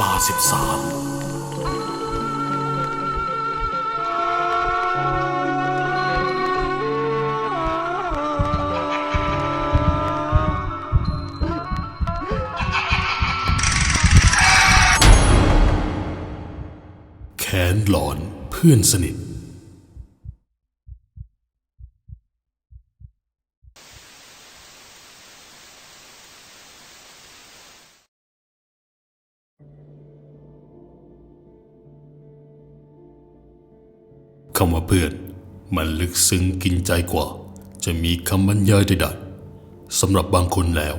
ลาสิบสามแขนหลอนเพื่อนสนิท คำว่าเพื่อน มันลึกซึ้งกินใจกว่า จะมีคำบรรยายใดๆสำหรับบางคนแล้ว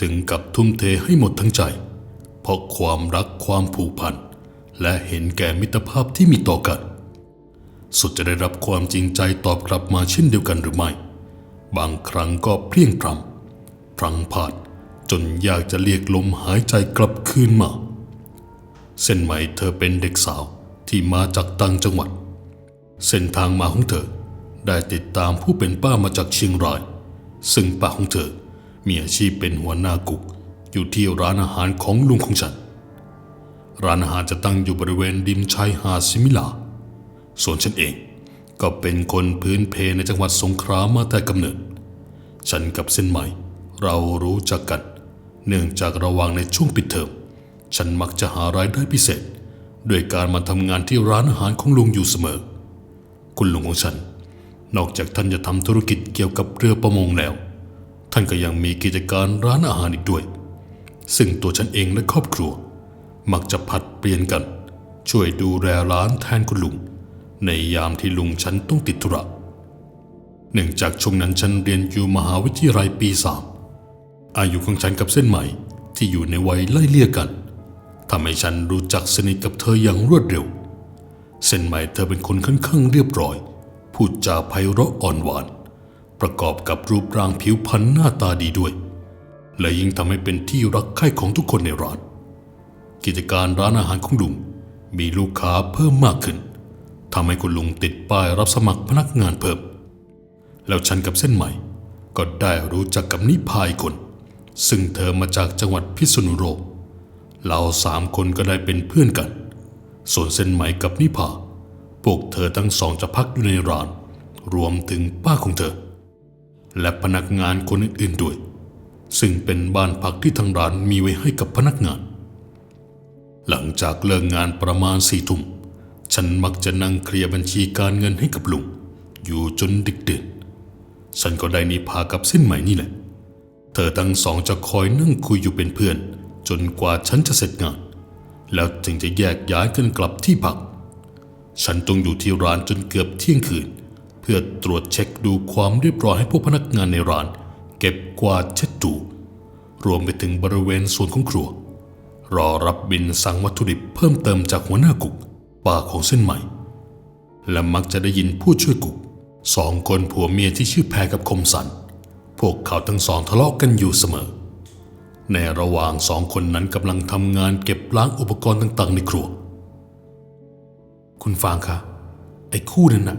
ถึงกับทุ่มเทให้หมดทั้งใจ เพราะความรักความผูกพัน และเห็นแก่มิตรภาพที่มีต่อกัน สุดจะได้รับความจริงใจตอบกลับมาเช่นเดียวกันหรือไม่ บางครั้งก็เพลียงพรำพลังพลาดจนอยากจะเรียกลมหายใจกลับคืนมา เส้นไหมเธอเป็นเด็กสาวที่มาจากต่างจังหวัด เส้นทางมาของเธอ ได้ติดตามผู้เป็นป้ามาจากเชียงราย ซึ่งป้าของเธอ มีอาชีพเป็นหัวหน้ากุก อยู่ที่ร้านอาหารของลุงของฉัน ร้านอาหารจะตั้งอยู่บริเวณริมชายหาดซิมิลา ส่วนฉันเองก็เป็นคนพื้นเพในจังหวัดสงขลามาแต่กำเนิด ฉันกับเส้นไหม่ เรารู้จักกัน เนื่องจากระหว่างในช่วงปิดเทอม ฉันมักจะหารายได้พิเศษ ด้วยการมาทำงานที่ร้านอาหารของลุงอยู่เสมอ คุณลุงของฉัน นอกจากท่านจะทำธุรกิจเกี่ยวกับเรือประมงแล้ว ท่านก็ยังมีกิจการร้านอาหารอีกด้วย ซึ่งตัวฉันเองและครอบครัว มักจะผัดเปลี่ยนกัน ช่วยดูแลร้านแทนคุณลุง ในยามที่ลุงฉันต้องติดธุระเนื่องจากช่วงนั้นฉันเรียนอยู่มหาวิทยาลัยปีสามอายุของฉันกับเส้นไหม่ที่อยู่ในวัยไล่เลี่ยกันทำให้ฉันรู้จักสนิทกับเธออย่างรวดเร็ว เส้นไหม่เธอเป็นคนค่อนข้างเรียบร้อย พูดจาไพเราะอ่อนหวาน ประกอบกับรูปร่างผิวพรรณหน้าตาดีด้วย และยิ่งทำให้เป็นที่รักใคร่ของทุกคนในร้าน กิจการร้านอาหารของลุงมีลูกค้าเพิ่มมากขึ้นทำให้คุณลุงติดป้ายรับสมัครพนักงานเพิ่ม แล้วฉันกับเส้นใหม่ ก็ได้รู้จักกับนิพายคน ซึ่งเธอมาจากจังหวัดพิษณุโลกเราสามคนก็ได้เป็นเพื่อนกัน ส่วนเส้นไหมกับนิพาพวกเธอทั้งสองจะพักอยู่ในร้าน รวมถึงป้าของเธอ และพนักงานคนอื่นๆด้วย ซึ่งเป็นบ้านพักที่ทางร้านมีไว้ให้กับพนักงาน หลังจากเลิกงานประมาณสี่ทุ่มฉันมักจะนั่งเคลียร์บัญชีการเงินให้กับลุง อยู่จนดึกดื่นฉันก็ได้นิพากับเส้นใหม่นี่แหละ เธอทั้งสองจะคอยนั่งคุยอยู่เป็นเพื่อน จนกว่าฉันจะเสร็จงาน แล้วจึงจะแยกย้ายกันกลับที่พัก ฉันต้องอยู่ที่ร้านจนเกือบเที่ยงคืน เพื่อตรวจเช็คดูความเรียบร้อยให้พวกพนักงานในร้าน เก็บกวาดเช็ดถูรวมไปถึงบริเวณส่วนของครัว รอรับบินสั่งวัตถุดิบเพิ่มเติมจากหัวหน้ากุกป้าของเส้นใหม่ และมักจะได้ยินผู้ช่วยกุกสองคนผัวเมียที่ชื่อแพรกับคมสัน พวกเขาทั้งสองทะเลาะกันอยู่เสมอ ในระหว่างสองคนนั้นกำลังทำงานเก็บล้างอุปกรณ์ต่างๆ ในครัว คุณฟางคะไอ้คู่นั้นน่ะ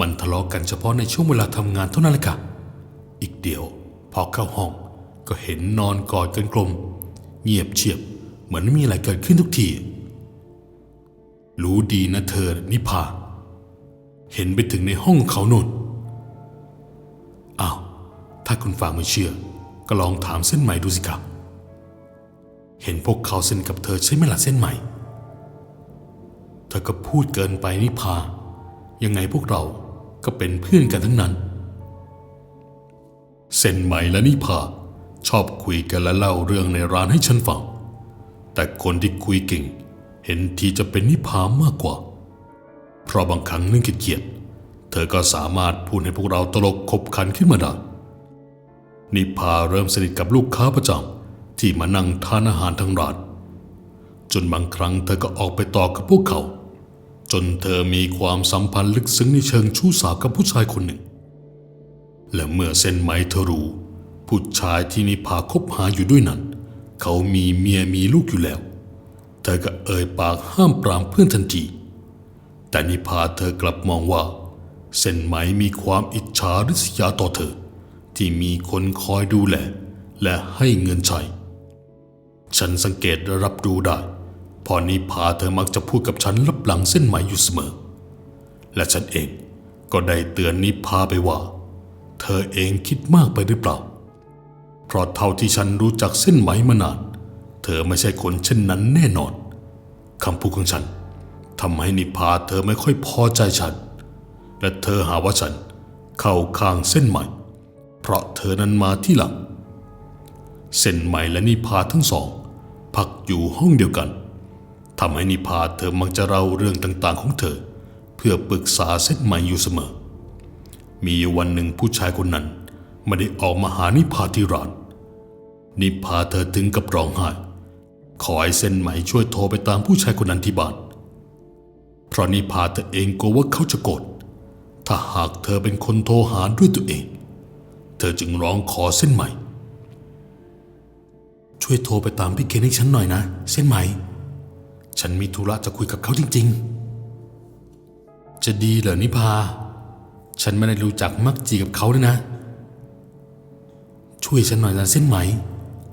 มันทะเลาะกันเฉพาะในช่วงเวลาทำงานเท่านั้นแหละค่ะ อีกเดียว พอเข้าห้องก็เห็นนอนกอดกันกลม เงียบเชียบ เหมือนไม่มีอะไรเกิดขึ้นทุกที รู้ดีนะเธอ นิพา เห็นไปถึงในห้องเขาโน่นอ้าว ถ้าคุณฟางไม่เชื่อ ก็ลองถามเส้นใหม่ดูสิครับเห็นพวกเขาเส้นกับเธอใช่ไหมล่ะเส้นใหม่ เธอก็พูดเกินไปนิพา ยังไงพวกเราก็เป็นเพื่อนกันทั้งนั้น เส้นใหม่และนิพาชอบคุยกันและเล่าเรื่องในร้านให้ฉันฟัง แต่คนที่คุยเก่ง เห็นทีจะเป็นนิพามากกว่า เพราะบางครั้งนึ่งเกียจๆเธอก็สามารถพูดให้พวกเราตลกขบขันขึ้นมาได้ นิพาเริ่มสนิทกับลูกค้าประจำที่มานั่งทานอาหารทั้งร้านจนบางครั้งเธอก็ออกไปต่อกับพวกเขา จนเธอมีความสัมพันธ์ลึกซึ้งในเชิงชู้สาวกับผู้ชายคนหนึ่ง และเมื่อเส้นไหมเธอรู้ผู้ชายที่นิพาคบหาอยู่ด้วยนั้น เขามีเมียมีลูกอยู่แล้ว เธอก็เอ่ยปากห้ามปรามเพื่อนทันที แต่นิพาเธอกลับมองว่า เส้นไหมมีความอิจฉาริษยาต่อเธอ ที่มีคนคอยดูแล และให้เงินใช้ ฉันสังเกตและรับรู้ได้ พอนิพาเธอมักจะพูดกับฉันลับหลังเส้นไหมอยู่เสมอ และฉันเองก็ได้เตือนนิพาไปว่า เธอเองคิดมากไปหรือเปล่า เพราะเท่าที่ฉันรู้จักเส้นไหมมานาน เธอไม่ใช่คนเช่นนั้นแน่นอนคำพูดของฉันทำให้นิพาเธอไม่ค่อยพอใจฉัน และเธอหาว่าฉันเข้าข้างเส้นไหม เพราะเธอนั้นมาที่หลังเส้นไหม่และนิพาทั้งสอง พักอยู่ห้องเดียวกันทำให้นิพาเธอมักจะเล่าเรื่องต่างๆของเธอ เพื่อปรึกษาเส้นไหม่อยู่เสมอ มีวันหนึ่งผู้ชายคนนั้นไม่ได้ออกมาหานิพาที่ร้าน นิพาเธอถึงกับร้องไห้ขอให้เส้นไหม่ช่วยโทรไปตามผู้ชายคนนั้นที่บ้านเพราะนิพาเธอเองกลัวว่าเขาจะโกรธถ้าหากเธอเป็นคนโทรหาด้วยตัวเอง เธอจึงร้องขอเส้นไหม่ ช่วยโทรไปตามพี่เคนให้ฉันหน่อยนะ เส้นไหม่ ฉันมีธุระจะคุยกับเขาจริง ๆ จะดีเหรอนิพา ฉันไม่ได้รู้จักมักจีกับเขาเลยนะ ช่วยฉันหน่อยนะเส้นไหม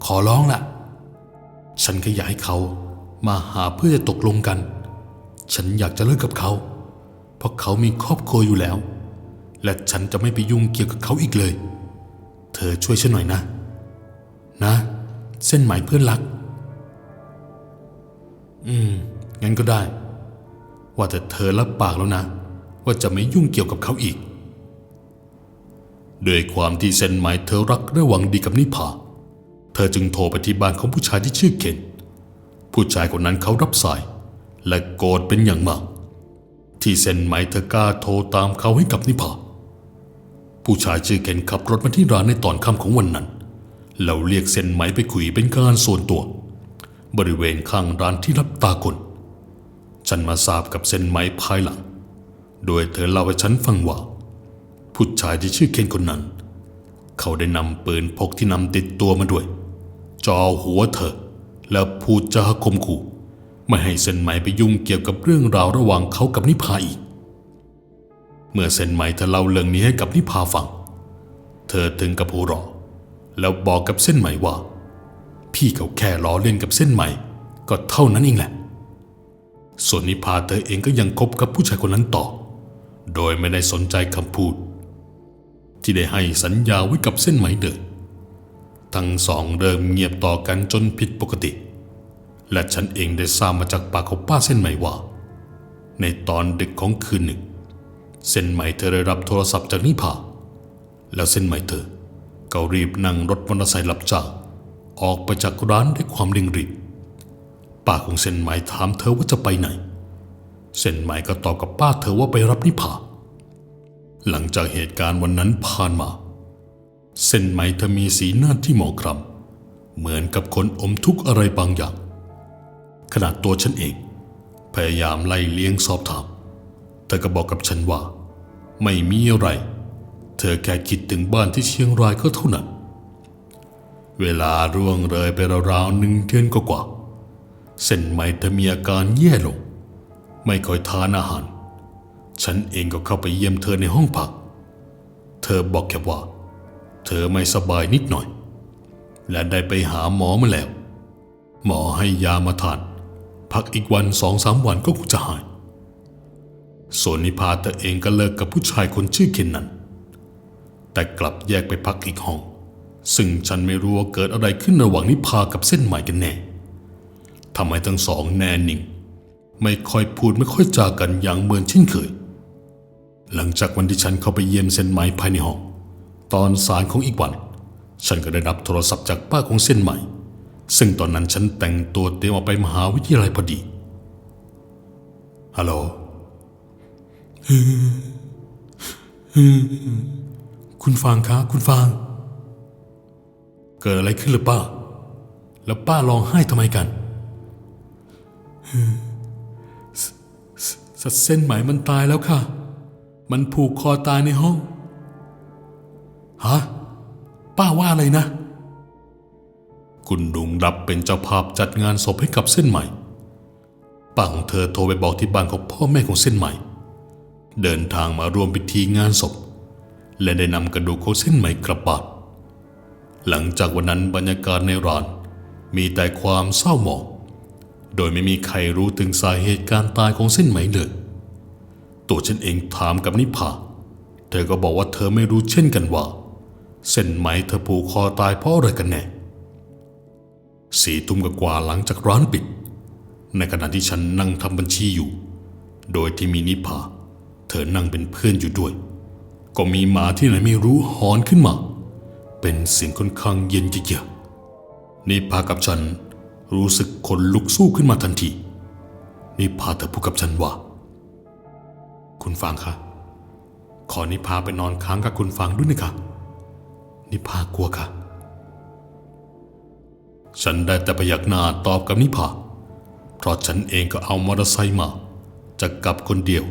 ขอร้องละฉันก็อยากให้เขามาหาเพื่อจะตกลงกัน ฉันอยากจะเลิกกับเขา เพราะเขามีครอบครัวอยู่แล้ว และฉันจะไม่ไปยุ่งเกี่ยวกับเขาอีกเลย เธอช่วยฉันหน่อยนะ นะ เส้นไหมเพื่อนรัก อืม งั้นก็ได้ ว่าแต่เธอรับปากแล้วนะ ว่าจะไม่ยุ่งเกี่ยวกับเขาอีกด้วยความที่เส้นหมายเธอรักและหวังดีกับนิพาเธอจึงโทรไปที่บ้านของผู้ชายที่ชื่อเคนผู้ชายคนนั้นเขารับสาย และโกรธเป็นอย่างมาก ที่เส้นหมายเธอกล้าโทรตามเขาให้กับนิพา ผู้ชายชื่อเคนขับรถมาที่ร้านในตอนค่ำของวันนั้นแล้วเรียกเส้นไหมไปคุยเป็นการส่วนตัว บริเวณข้างร้านที่รับตาคน ฉันมาทราบกับเส้นไหมภายหลัง โดยเธอเล่าให้ฉันฟังว่าผู้ชายที่ชื่อเคนคนนั้น เขาได้นำปืนพกที่นำติดตัวมาด้วยจ่อหัวเธอ แล้วพูดจาคมขู่ ไม่ให้เส้นไหมไปยุ่งเกี่ยวกับเรื่องราวระหว่างเขากับนิพาอีก เมื่อเส้นไหมเธอเล่าเรื่องนี้ให้กับนิพาฟัง เธอถึงกับหัวเราะแล้วบอกกับเส้นไหมว่า พี่เขาแค่ล้อเล่นกับเส้นไหมก็เท่านั้นเองแหละ ส่วนนิพาเธอเองก็ยังคบกับผู้ชายคนนั้นต่อ โดยไม่ได้สนใจคำพูด ที่ได้ให้สัญญาไว้กับเส้นไหมเดิมทั้งสองเริ่มเงียบต่อกันจนผิดปกติ และฉันเองได้ทราบมาจากปากของป้าเส้นไหมว่า ในตอนดึกของคืนหนึ่ง เส้นไหม่เธอได้รับโทรศัพท์จากนิพาแล้วเส้นไหม่เธอ ก็รีบนั่งรถมอเตอร์ไซค์รับจางออกไปจากร้านด้วยความเร่งรีบป้าของเส้นไหมถามเธอว่าจะไปไหน เส้นไหมก็ตอบกับป้าเธอว่าไปรับนิพาหลังจากเหตุการณ์วันนั้นผ่านมา เส้นไหมเธอมีสีหน้าที่หมองคล้ำเหมือนกับคนอมทุกข์อะไรบางอย่าง ขนาดตัวฉันเอง พยายามไล่เลี้ยงสอบถาม เธอก็บอกกับฉันว่า ไม่มีอะไร เธอแค่คิดถึงบ้านที่เชียงรายก็เท่านั้น เวลาร่วงเลยไปราวๆหนึ่งเดือนกว่าๆเส้นไหมเธอมีอาการแย่ลง ไม่ค่อยทานอาหาร ฉันเองก็เข้าไปเยี่ยมเธอในห้องพัก เธอบอกแค่ว่า เธอไม่สบายนิดหน่อย และได้ไปหาหมอมาแล้ว หมอให้ยามาทาน พักอีกวันสองสามวันก็คงจะหาย ส่วนนิพาเธอเองก็เลิกกับผู้ชายคนชื่อเคนนั้น แต่กลับแยกไปพักอีกห้อง ซึ่งฉันไม่รู้ว่าเกิดอะไรขึ้นระหว่างนิพากับเส้นใหม่กันแน่ทำไมทั้งสองแน่นิ่ง ไม่ค่อยพูดไม่ค่อยจากันอย่างเหมือนเช่นเคย หลังจากวันที่ฉันเข้าไปเยี่ยมเส้นไหมภายในห้อง ตอนสายของอีกวัน ฉันก็ได้รับโทรศัพท์จากป้าของเส้นไหม่ ซึ่งตอนนั้นฉันแต่งตัวเตรียมออกไปมหาวิทยาลัยพอดีฮัลโหล คุณฟางคะคุณฟาง เกิดอะไรขึ้นหรือป้า แล้วป้าร้องไห้ทำไมกันสสเส้นไหมมันตายแล้วค่ะ มันผูกคอตายในห้องฮะป้าว่าอะไรนะ คุณดุงรับเป็นเจ้าภาพจัดงานศพให้กับเส้นไหม่ป้าของเธอโทรไปบอกที่บ้านของพ่อแม่ของเส้นไหม่ เดินทางมาร่วมพิธีงานศพ และได้นำกระดูกของเส้นไหมกลับานหลังจากวันนั้นบรรยากาศในร้าน มีแต่ความเศร้าหมองโดยไม่มีใครรู้ถึงสาเหตุการตายของเส้นไหมเลย ตัวฉันเองถามกับนิพาเธอก็บอกว่าเธอไม่รู้เช่นกันว่า เส้นไหมเธอผูกคอตายเพราะอะไรกันแน่สี่ทุ่มกว่าหลังจากร้านปิด ในขณะที่ฉันนั่งทำบัญชีอยู่ โดยที่มีนิพา เธอนั่งเป็นเพื่อนอยู่ด้วย ก็มีหมาที่ไหนไม่รู้หอนขึ้นมา เป็นเสียงค่อนข้างเย็นเยือกๆนิพากับฉันรู้สึกขนลุกสู้ขึ้นมาทันทีนิพาเธอพูดกับฉันว่า คุณฟังคะ ขอนิพาไปนอนค้างกับคุณฟังด้วยนะคะ นิพากลัวค่ะ ฉันได้แต่พยักหน้าตอบกับนิพา เพราะฉันเองก็เอามอเตอร์ไซค์มา จะกลับคนเดียว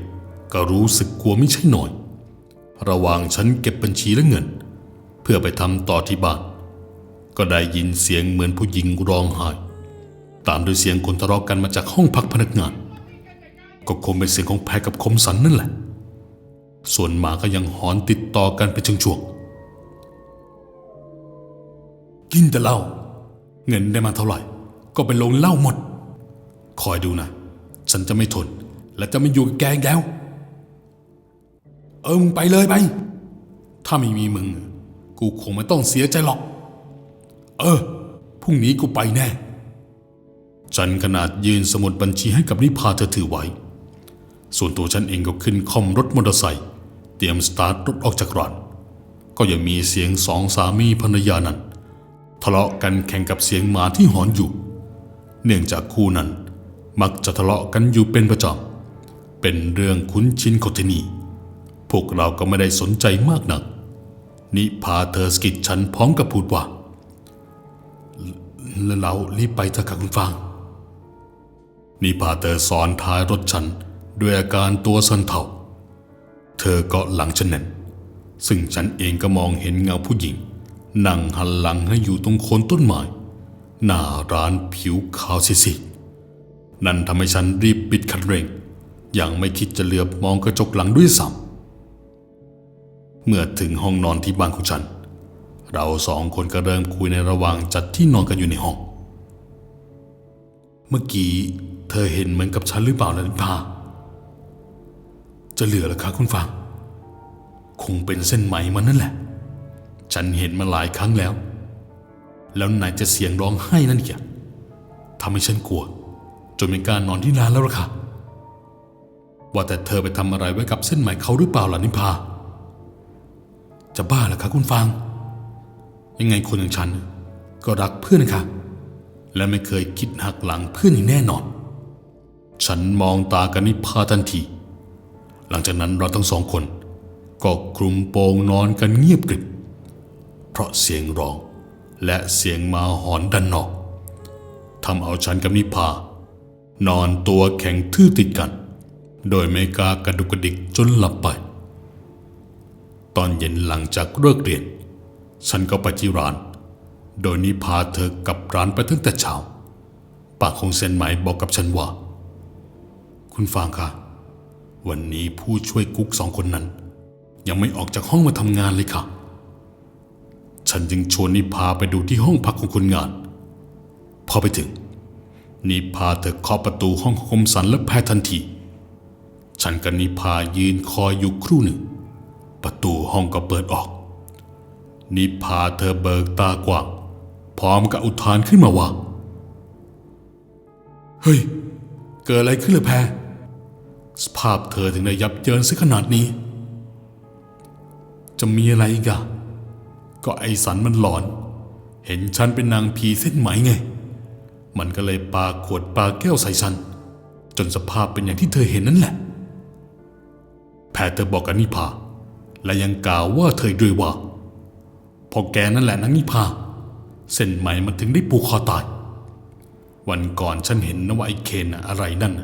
ก็รู้สึกกลัวไม่ใช่หน่อย ระหว่างฉันเก็บบัญชีและเงิน เพื่อไปทำต่อที่บ้าน ก็ได้ยินเสียงเหมือนผู้หญิงร้องไห้ ตามด้วยเสียงคนทะเลาะกันมาจากห้องพักพนักงาน ก็คงเป็นเสียงของแพรกับคมสันนั่นแหละ ส่วนหมาก็ยังหอนติดต่อกันเป็นช่วงๆกินแต่เหล้าเงินได้มาเท่าไหร่ ก็ไปลงเหล้าหมด คอยดูนะ ฉันจะไม่ทน และจะไม่อยู่กับแกอีกแล้ว เออมึงไปเลยไป ถ้าไม่มีมึง กูคงไม่ต้องเสียใจหรอก เออพรุ่งนี้กูไปแน่ ฉันขนาดยืนสมุดบัญชีให้กับนิพาเธอถือไว้ ส่วนตัวฉันเองก็ขึ้นคอมรถมอเตอร์ไซค์เตรียมสตาร์ทรถออกจากร้านก็ยังมีเสียงสองสามีภรรยานั้นทะเลาะกันแข่งกับเสียงหมาที่หอนอยู่ เนื่องจากคู่นั้น มักจะทะเลาะกันอยู่เป็นประจำเป็นเรื่องคุ้นชินของที่นี่ วกเราก็ไม่ได้สนใจมากนัก นิพาเธอสกิดฉันพร้อมกับพูดว่าแล้วเรารีบไปเถอะค่ะคุณฟาง นิพาเธอสอนท้ายรถฉันด้วยอาการตัวสั่นเทาเธอเกาะหลังฉันแน่นซึ่งฉันเองก็มองเห็นเงาผู้หญิง นั่งหันหลังให้อยู่ตรงโคนต้นไม้หน้าร้านผิวขาวซีดนั่นทำให้ฉันรีบปิดคันเร่ง อย่างไม่คิดจะเหลือบมองกระจกหลังด้วยซ้ำ เมื่อถึงห้องนอนที่บ้านของฉัน เราสองคนก็เริ่มคุยในระหว่างจัดที่นอนกันอยู่ในห้อง เมื่อกี้เธอเห็นเหมือนกับฉันหรือเปล่าล่ะนิพาจะเหลือหรอคะคุณฟัง คงเป็นเส้นไหมมันนั่นแหละ ฉันเห็นมาหลายครั้งแล้ว แล้วไหนจะเสียงร้องไห้นั่นอีกอะทำให้ฉันกลัว จนไม่กล้านอนที่ร้านแล้วล่ะค่ะว่าแต่เธอไปทำอะไรไว้กับเส้นไหมเขาหรือเปล่าล่ะนิพา จะบ้าเหรอคะคุณฟังยังไงคนอย่างฉัน ก็รักเพื่อนนะคะและไม่เคยคิดหักหลังเพื่อนอย่างแน่นอน ฉันมองตากันนิพาทันที หลังจากนั้นเราทั้งสองคน ก็คลุมโปงนอนกันเงียบกริบ เพราะเสียงร้องและเสียงมาหอนดันนอกทำเอาฉันกับนิพานอนตัวแข็งทื่อติดกัน โดยไม่กล้ากระดุกกระดิกจนหลับไป ตอนเย็นหลังจากเลิกเรียน ฉันก็ไปที่ร้าน โดยนิพาเธอกับร้านไปตั้งแต่เช้า ปากของเซนไหมบอกกับฉันว่า คุณฟางคะวันนี้ผู้ช่วยกุ๊กสองคนนั้น ยังไม่ออกจากห้องมาทำงานเลยค่ะ ฉันจึงชวนนิพาไปดูที่ห้องพักของคนงาน พอไปถึง นิพาเธอเคาะประตูห้องคมสันและแพททันที ฉันกับนิพายืนคอยอยู่ครู่หนึ่ง ประตูห้องก็เปิดออก นิพาเธอเบิกตากว้างพร้อมกับอุทานขึ้นมาว่า เฮ้ย เกิดอะไรขึ้นเลยแพรสภาพเธอถึงได้ยับเยินซะขนาดนี้ จะมีอะไรอีกอะก็ไอสันมันหลอน เห็นฉันเป็นนางผีเส้นไหมไง มันก็เลยปาขวดปาแก้วใส่ฉัน จนสภาพเป็นอย่างที่เธอเห็นนั่นแหละ แพทย์เธอบอกกับนิพา และยังกล่าวว่าเธอด้วยว่าพอแกนั่นแหละนางนิพาเส้นไหมมันถึงได้ผูกคอตาย วันก่อนฉันเห็นนะว่าไอ้เคนอะไรนั่น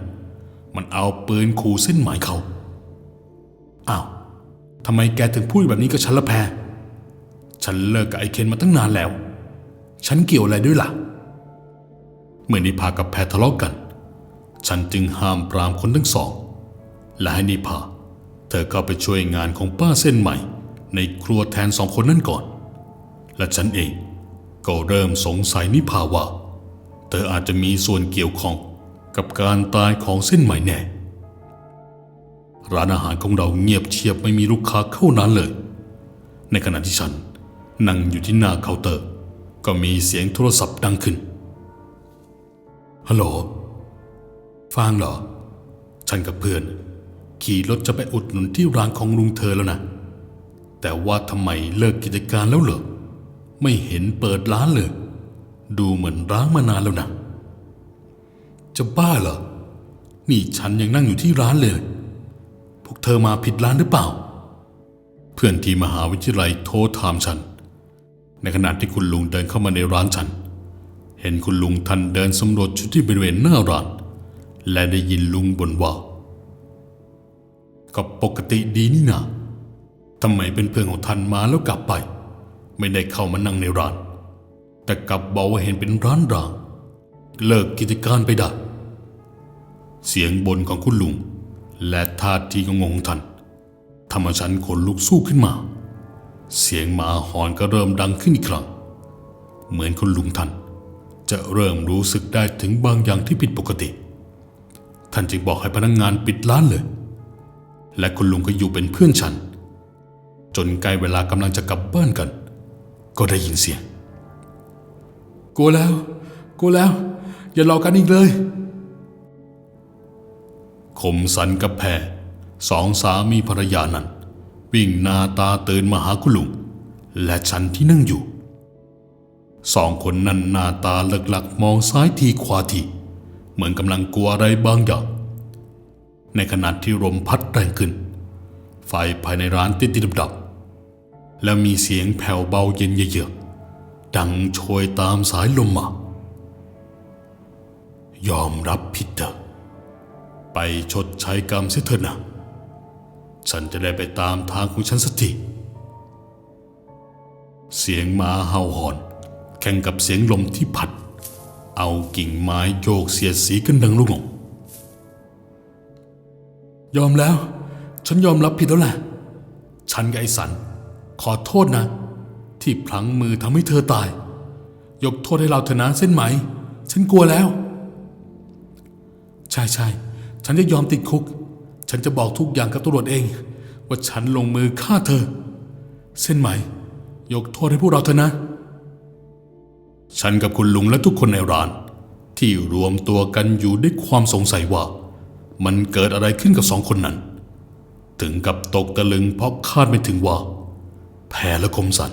มันเอาปืนขู่เส้นหมายเขาอ้าวทำไมแกถึงพูดแบบนี้กับฉันละแพรฉันเลิกกับไอ้เคนมาตั้งนานแล้ว ฉันเกี่ยวอะไรด้วยล่ะ เมื่อนิพากับแพรทะเลาะกัน ฉันจึงห้ามปรามคนทั้งสอง และให้นิพา เธอเข้าไปช่วยงานของป้าเส้นใหม่ ในครัวแทนสองคนนั้นก่อน และฉันเองก็เริ่มสงสัยนิพาว่า เธออาจจะมีส่วนเกี่ยวข้องกับการตายของเส้นไหม่แน่ ร้านอาหารของเราเงียบเชียบไม่มีลูกค้าเข้านั้นเลย ในขณะที่ฉันนั่งอยู่ที่หน้าเคาน์เตอร์ ก็มีเสียงโทรศัพท์ดังขึ้น ฮัลโหล ฟางเหรอ ฉันกับเพื่อน ขี่รถจะไปอุดหนุนที่ร้านของลุงเธอแล้วนะ แต่ว่าทำไมเลิกกิจการแล้วเหรอ ไม่เห็นเปิดร้านเลย ดูเหมือนร้างมานานแล้วนะ จะบ้าเหรอ นี่ฉันยังนั่งอยู่ที่ร้านเลย พวกเธอมาผิดร้านหรือเปล่า เพื่อนที่มหาวิทยาลัยโทรถามฉัน ในขณะที่คุณลุงเดินเข้ามาในร้านฉัน เห็นคุณลุงท่านเดินสำรวจอยู่ที่บริเวณหน้าร้าน และได้ยินลุงบ่นว่า ก็ปกติดีนี่นาทำไมเป็นเพื่อนของท่านมาแล้วกลับไป ไม่ได้เข้ามานั่งในร้าน แต่กลับบอกว่าเห็นเป็นร้านร้าง เลิกกิจการไปได้เสียงบนของคุณลุง และท่าทีของงของท่านทำให้ฉันขนลุกสู้ขึ้นมา เสียงหมาหอนก็เริ่มดังขึ้นอีกครั้ง เหมือนคุณลุงท่านจะเริ่มรู้สึกได้ถึงบางอย่างที่ผิดปกติ ท่านจึงบอกให้พนักงงานปิดร้านเลย และคุณลุงก็อยู่เป็นเพื่อนฉัน จนใกล้เวลากำลังจะกลับบ้านกัน ก็ได้ยินเสียงกลัวแล้วกลัวแล้ว อย่าหลอกกันอีกเลยคมสันกับแพรสองสามีภรรยานั้น วิ่งหน้าตาตื่นมาหาคุณลุง และฉันที่นั่งอยู่ สองคนนั้นหน้าตาหลักๆมองซ้ายทีขวาที เหมือนกำลังกลัวอะไรบางอย่าง ในขณะที่ลมพัดแรงขึ้น ไฟภายในร้านติดติดดับ แล้วมีเสียงแผ่วเบาเย็นเยือกดังโชยตามสายลมมายอมรับผิดเถอะไปชดใช้กรรมเสียเถอะนะ ฉันจะได้ไปตามทางของฉันสักทีเสียงหมาเห่าหอน แข่งกับเสียงลมที่พัด เอากิ่งไม้โยกเสียดสีกันดังลูกหง ยอมแล้ว ฉันยอมรับผิดแล้วแหละฉันกับไอ้สัน ขอโทษนะ ที่พลั้งมือทำให้เธอตาย ยกโทษให้เราเถอะนะเส้นไหม ฉันกลัวแล้ว ใช่ใช่ฉันจะยอมติดคุก ฉันจะบอกทุกอย่างกับตำรวจเอง ว่าฉันลงมือฆ่าเธอ เส้นไหม ยกโทษให้พวกเราเถอะนะ ฉันกับคุณลุงและทุกคนในร้าน ที่รวมตัวกันอยู่ด้วยความสงสัยว่า มันเกิดอะไรขึ้นกับสองคนนั้น ถึงกับตกตะลึงเพราะคาดไม่ถึงว่าแพรและคมสัน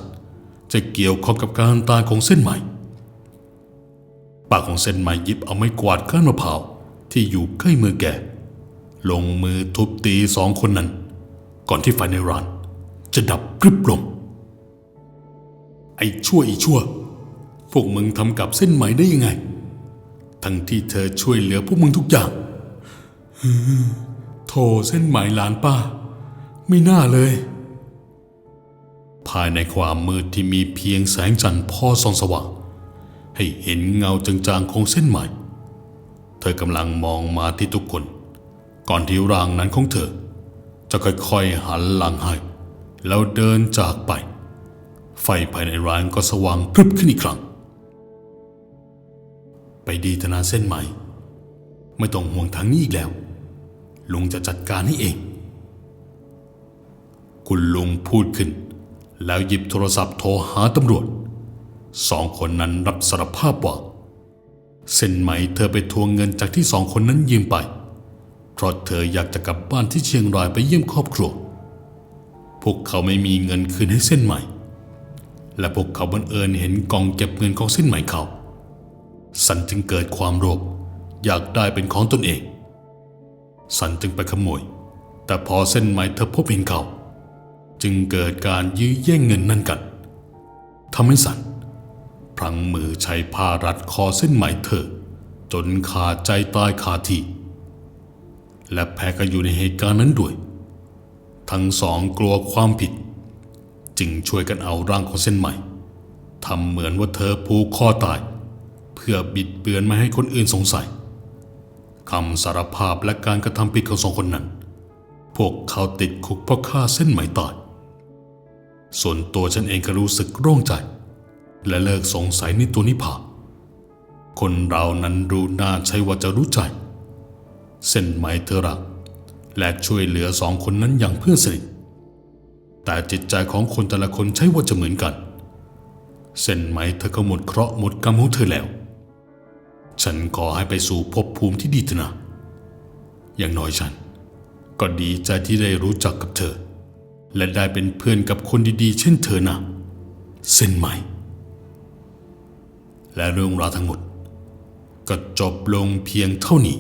จะเกี่ยวข้องกับการตายของเส้นไหมปากของเส้นไหมยิบเอาไม้กวาดก้านมะพร้าวที่อยู่ใกล้มือแกลงมือทุบตีสองคนนั้น ก่อนที่ไฟในร้าน จะดับกริบลง ไอ้ชั่วอีชั่ว พวกมึงทำกับเส้นไหมได้ยังไง ทั้งที่เธอช่วยเหลือพวกมึงทุกอย่าง โทเส้นไหมหลานป้า ไม่น่าเลย ภายในความมืดที่มีเพียงแสงจันทร์พอส่องสว่าง ให้เห็นเงาจางๆของเส้นไหม เธอกำลังมองมาที่ทุกคน ก่อนที่ร่างนั้นของเธอ จะค่อยๆหันหลังให้ แล้วเดินจากไป ไฟภายในร้านก็สว่างพรึบขึ้นอีกครั้ง ไปดีธนาเส้นไหม ไม่ต้องห่วงทางนี้อีกแล้ว ลุงจะจัดการให้เอง คุณลุงพูดขึ้น แล้วหยิบโทรศัพท์โทรหาตำรวจ สองคนนั้นรับสารภาพว่า เส้นไหมเธอไปทวงเงินจากที่สองคนนั้นยืมไป เพราะเธออยากจะกลับบ้านที่เชียงรายไปเยี่ยมครอบครัว พวกเขาไม่มีเงินคืนให้เส้นไหมและพวกเขาบังเอิญเห็นกล่องเก็บเงินของเส้นไหมเขา สันจึงเกิดความโลภอยากได้เป็นของตนเอง สันจึงไปขโมย แต่พอเส้นไหมเธอพบเห็นเขาจึงเกิดการยื้อแย่งเงินนั่นกันทำให้สันพลังมือใช้ผ้ารัดคอเส้นไหมเธอ จนขาดใจตายคาที่และแพรก็อยู่ในเหตุการณ์นั้นด้วย ทั้งสองกลัวความผิด จึงช่วยกันเอาร่างของเส้นไหมทำเหมือนว่าเธอผูกคอตาย เพื่อบิดเบือนไม่ให้คนอื่นสงสัย คำสารภาพและการกระทำผิดของสองคนนั้น พวกเขาติดคุกเพราะฆ่าเส้นไหมตายส่วนตัวฉันเองก็รู้สึกโล่งใจ และเลิกสงสัยในตัวนิพาคนเรานั้นรู้น่าใช่ว่าจะรู้ใจ เส้นไหมเธอรักและช่วยเหลือสองคนนั้นอย่างเพื่อนสนิทแต่จิตใจของคนแต่ละคนใช่ว่าจะเหมือนกัน เส้นไหมเธอก็หมดเคราะห์หมดกรรมของเธอแล้ว ฉันขอให้ไปสู่ภพภูมิที่ดีเถอะนะ อย่างน้อยฉัน ก็ดีใจที่ได้รู้จักกับเธอ และได้เป็นเพื่อนกับคนดีๆ เช่นเธอนะ เส้นไหมและเรื่องราวทั้งหมด ก็จบลงเพียงเท่านี้